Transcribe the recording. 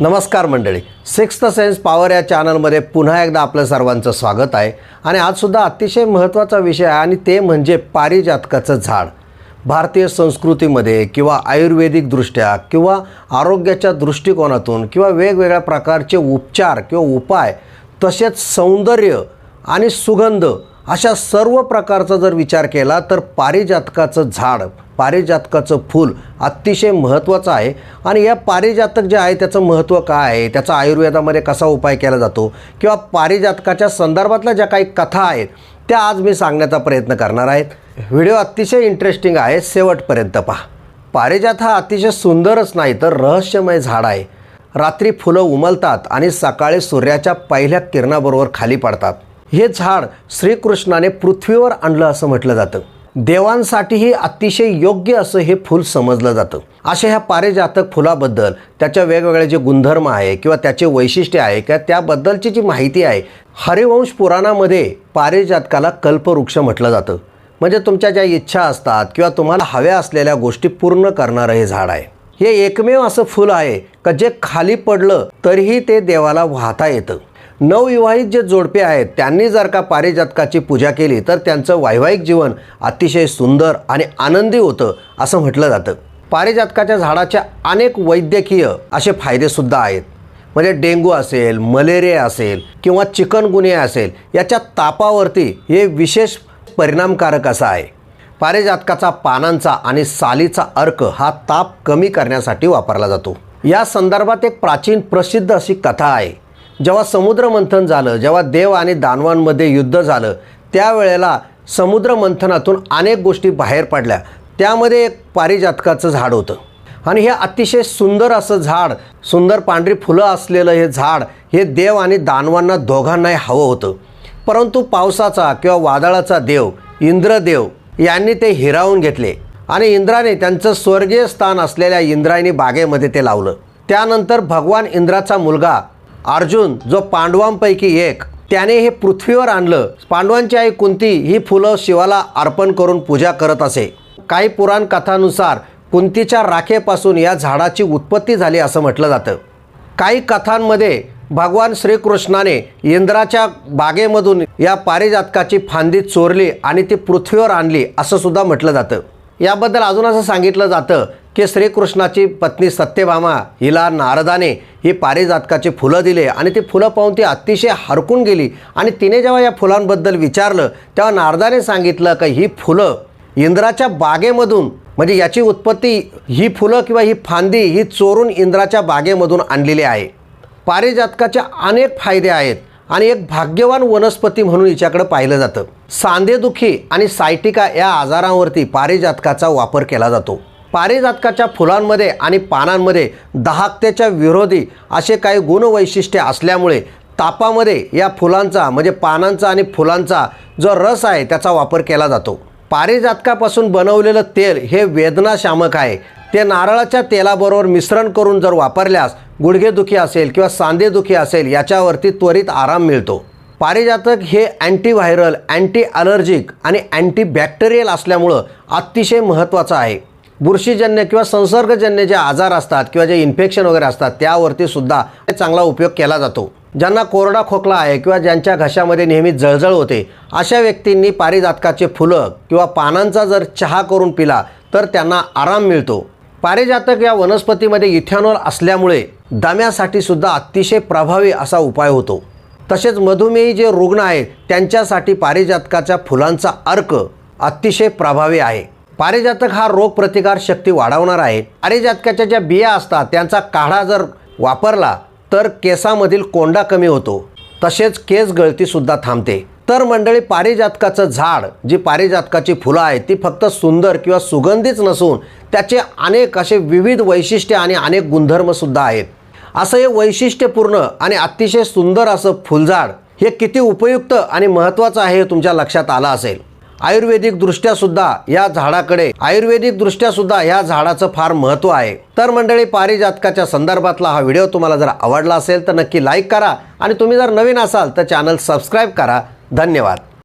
नमस्कार मंडळी. Sixth sense power या चॅनलमध्ये पुन्हा एकदा आपलं सर्वांचं स्वागत आहे. आणि आजसुद्धा अतिशय महत्त्वाचा विषय आहे आणि ते म्हणजे पारिजातकाचं झाड. भारतीय संस्कृतीमध्ये किंवा आयुर्वेदिकदृष्ट्या किंवा आरोग्याच्या दृष्टिकोनातून किंवा वेगवेगळ्या प्रकारचे उपचार किंवा उपाय तसेच सौंदर्य आणि सुगंध अशा सर्व प्रकारचा जर विचार केला तर पारिजातकाचं झाड पारिजातकाचं फूल अतिशय महत्त्वाचं आहे. आणि या पारिजातक जे आहे त्याचं महत्त्व काय आहे? त्याचा आयुर्वेदामध्ये कसा उपाय केला जातो? किंवा पारिजातकाच्या संदर्भातल्या ज्या काही कथा आहेत त्या आज मी सांगण्याचा प्रयत्न करणार आहेत व्हिडिओ अतिशय इंटरेस्टिंग आहे. शेवटपर्यंत पहा. पारिजात हा अतिशय सुंदरच नाही तर रहस्यमय झाड आहे. रात्री फुलं उमलतात आणि सकाळी सूर्याच्या पहिल्या किरणाबरोबर खाली पडतात. हे झाड श्रीकृष्णाने पृथ्वीवर आणलं असं म्हटलं जातं. देवांसाठीही अतिशय योग्य असं हे फूल समजलं जातं. अशा ह्या पारिजातक फुलाबद्दल त्याच्या वेगवेगळे जे गुणधर्म आहे किंवा त्याचे वैशिष्ट्य आहे किंवा त्याबद्दलची जी माहिती आहे हरिवंश पुराणामध्ये पारिजातकाला कल्पवृक्ष म्हटलं जातं. म्हणजे तुमच्या ज्या इच्छा असतात किंवा तुम्हाला हव्या असलेल्या गोष्टी पूर्ण करणारं हे झाड आहे. हे एकमेव असं फूल आहे का जे खाली पडलं तरीही ते देवाला वाहता येतं. नवविवाहित जे जोडपे आहेत त्यांनी जर का पारिजातकाची पूजा केली तर त्यांचं वैवाहिक जीवन अतिशय सुंदर आणि आनंदी होतं असं म्हटलं जातं. पारिजातकाच्या झाडाच्या अनेक वैद्यकीय असे फायदेसुद्धा आहेत. म्हणजे डेंगू असेल मलेरिया असेल किंवा चिकनगुनिया असेल याच्या तापावरती हे विशेष परिणामकारक असा आहे. पारिजातकाचा पानांचा आणि सालीचा अर्क हा ताप कमी करण्यासाठी वापरला जातो. या संदर्भात एक प्राचीन प्रसिद्ध अशी कथा आहे. जेव्हा समुद्रमंथन झालं जेव्हा देव आणि दानवांमध्ये युद्ध झालं त्यावेळेला समुद्रमंथनातून अनेक गोष्टी बाहेर पडल्या. त्यामध्ये एक पारिजातकाचं झाड होतं. आणि हे अतिशय सुंदर असं झाड सुंदर पांढरी फुलं असलेलं हे झाड हे देव आणि दानवांना दोघांनाही हवं होतं. परंतु पावसाचा किंवा वादळाचा देव इंद्रदेव यांनी ते हिरावून घेतले. आणि इंद्राने त्यांचं स्वर्गीय स्थान असलेल्या इंद्रायणी बागेमध्ये ते लावलं. त्यानंतर भगवान इंद्राचा मुलगा अर्जुन जो पांडवांपैकी एक त्याने हे पृथ्वीवर आणलं. पांडवांची आई कुंती ही फुलं शिवाला अर्पण करून पूजा करत असे. काही पुराण कथानुसार कुंतीच्या राखेपासून या झाडाची उत्पत्ती झाली असं म्हटलं जातं. काही कथांमध्ये भगवान श्रीकृष्णाने इंद्राच्या बागेमधून या पारिजातकाची फांदी चोरली आणि ती पृथ्वीवर आणली असं सुद्धा म्हटलं जातं. याबद्दल अजून असं सांगितलं जातं की श्रीकृष्णाची पत्नी सत्यभामा हिला नारदाने ही पारिजातकाची फुलं दिले आणि ती फुलं पाहून ती अतिशय हरकून गेली. आणि तिने जेव्हा या फुलांबद्दल विचारलं तेव्हा नारदाने सांगितलं की ही फुलं इंद्राच्या बागेमधून म्हणजे याची उत्पत्ती ही फुलं किंवा ही फांदी ही चोरून इंद्राच्या बागेमधून आणलेली आहे. पारिजातकाचे अनेक फायदे आहेत आणि एक भाग्यवान वनस्पती म्हणून हिच्याकडे पाहिलं जातं. सांधेदुखी आणि सायटिका या आजारांवरती पारिजातकाचा वापर केला जातो. पारिजातकाच्या फुलांमध्ये आणि पानांमध्ये दहाकतेच्या विरोधी असे काही गुणवैशिष्ट्ये असल्यामुळे तापामध्ये या फुलांचा म्हणजे पानांचा आणि फुलांचा जो रस आहे त्याचा वापर केला जातो. पारिजातकापासून बनवलेलं तेल हे वेदनाशामक आहे. ते नारळाच्या तेलाबरोबर मिश्रण करून जर वापरल्यास गुडघेदुखी असेल किंवा सांधेदुखी असेल याच्यावरती त्वरित आराम मिळतो. पारिजातक हे अँटीव्हायरल अँटी अलर्जिक आणि अँटीबॅक्टेरियल असल्यामुळं अतिशय महत्त्वाचं आहे. बुरशीजन्य किंवा संसर्गजन्य जे आजार असतात किंवा जे इन्फेक्शन वगैरे असतात त्यावरती सुद्धा चांगला उपयोग केला जातो. ज्यांना कोरडा खोकला आहे किंवा ज्यांच्या घशामध्ये नेहमी जळजळ होते अशा व्यक्तींनी पारिजातकाचे फुलं किंवा पानांचा जर चहा करून पिला तर त्यांना आराम मिळतो. पारिजातक या वनस्पतीमध्ये इथॅनॉल असल्यामुळे दम्यासाठी सुद्धा अतिशय प्रभावी असा उपाय होतो. तसेच मधुमेही जे रुग्ण आहेत त्यांच्यासाठी पारिजातकाच्या फुलांचा अर्क अतिशय प्रभावी आहे. पारिजातक हा रोगप्रतिकार शक्ती वाढवणार आहे. पारिजातकाच्या ज्या बिया असतात त्यांचा काढा जर वापरला तर केसामधील कोंडा कमी होतो. तसेच केस गळतीसुद्धा थांबते. तर मंडळी पारिजातकाचं झाड जी पारिजातकाची फुलं आहेत ती फक्त सुंदर किंवा सुगंधीच नसून त्याचे अनेक असे विविध वैशिष्ट्ये आणि अनेक गुणधर्मसुद्धा आहेत. असं हे वैशिष्ट्यपूर्ण आणि अतिशय सुंदर असं फुलझाड हे किती उपयुक्त आणि महत्त्वाचं आहे हे तुमच्या लक्षात आलं असेल. आयुर्वेदिक दृष्ट्या सुद्धा या झाडाकडे आयुर्वेदिक दृष्ट्या सुद्धा या झाडाचं फार महत्त्व आहे. तर मंडळी पारिजातकाच्या संदर्भातला हा व्हिडिओ तुम्हाला जर आवडला असेल तर नक्की लाईक करा आणि तुम्ही जर नवीन असाल तर चॅनल सबस्क्राईब करा. धन्यवाद.